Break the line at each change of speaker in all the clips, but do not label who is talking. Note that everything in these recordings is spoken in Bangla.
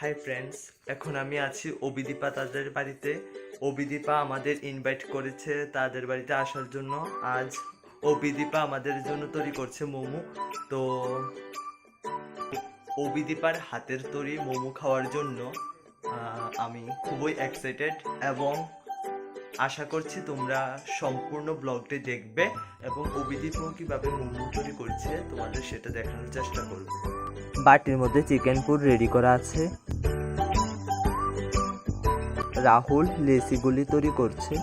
হাই ফ্রেন্ডস এখন আমি আছি অবিদীপা তাদের বাড়িতে। অবিদীপা আমাদের ইনভাইট করেছে তাদের বাড়িতে আসার জন্য। আজ অবিদীপা আমাদের জন্য তৈরি করছে মোমো। তো অবিদীপার হাতের তৈরি মোমো খাওয়ার জন্য আমি খুবই এক্সাইটেড এবং আশা করছি তোমরা সম্পূর্ণ ব্লগটি দেখবে এবং অবিদীপও কীভাবে মোমো তৈরি করছে তোমাদের সেটা দেখানোর চেষ্টা করব। বাটির মধ্যে চিকেন পুর রেডি করা আছে। রাহুল লেসিগুলি তৈরি করছে।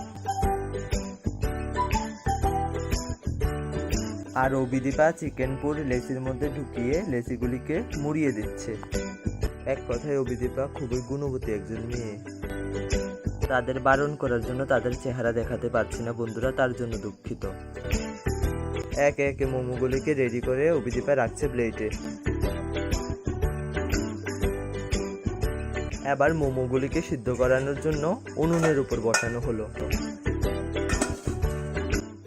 আর অবিদীপা চিকেন পুর লেসির মধ্যে ঢুকিয়ে লেসিগুলিকে মুড়িয়ে দিচ্ছে। এক কথায় অবিদীপা খুবই গুণবতী একজন মেয়ে। তাদের বারণ করার জন্য তাদের চেহারা দেখাতে পারছি না বন্ধুরা, তার জন্য দুঃখিত। একে একে মোমোগুলিকে রেডি করে অভিদীপা রাখছে প্লেটে এবার মোমোগুলিকে সিদ্ধ করানোর জন্য উনুনের উপর বসানো হলো।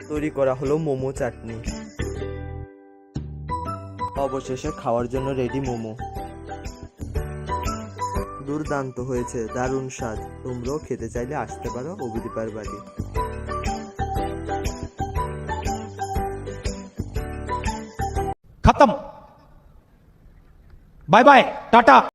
তৈরি করা হলো মোমো চাটনি। অবশেষে খাওয়ার জন্য রেডি মোমো। দুর্দান্ত হয়েছে, দারুণ স্বাদ। তোমরাও খেতে চাইলে আসতে পারো অভিদীপার বাড়ি।
খতম। Bye bye, tata.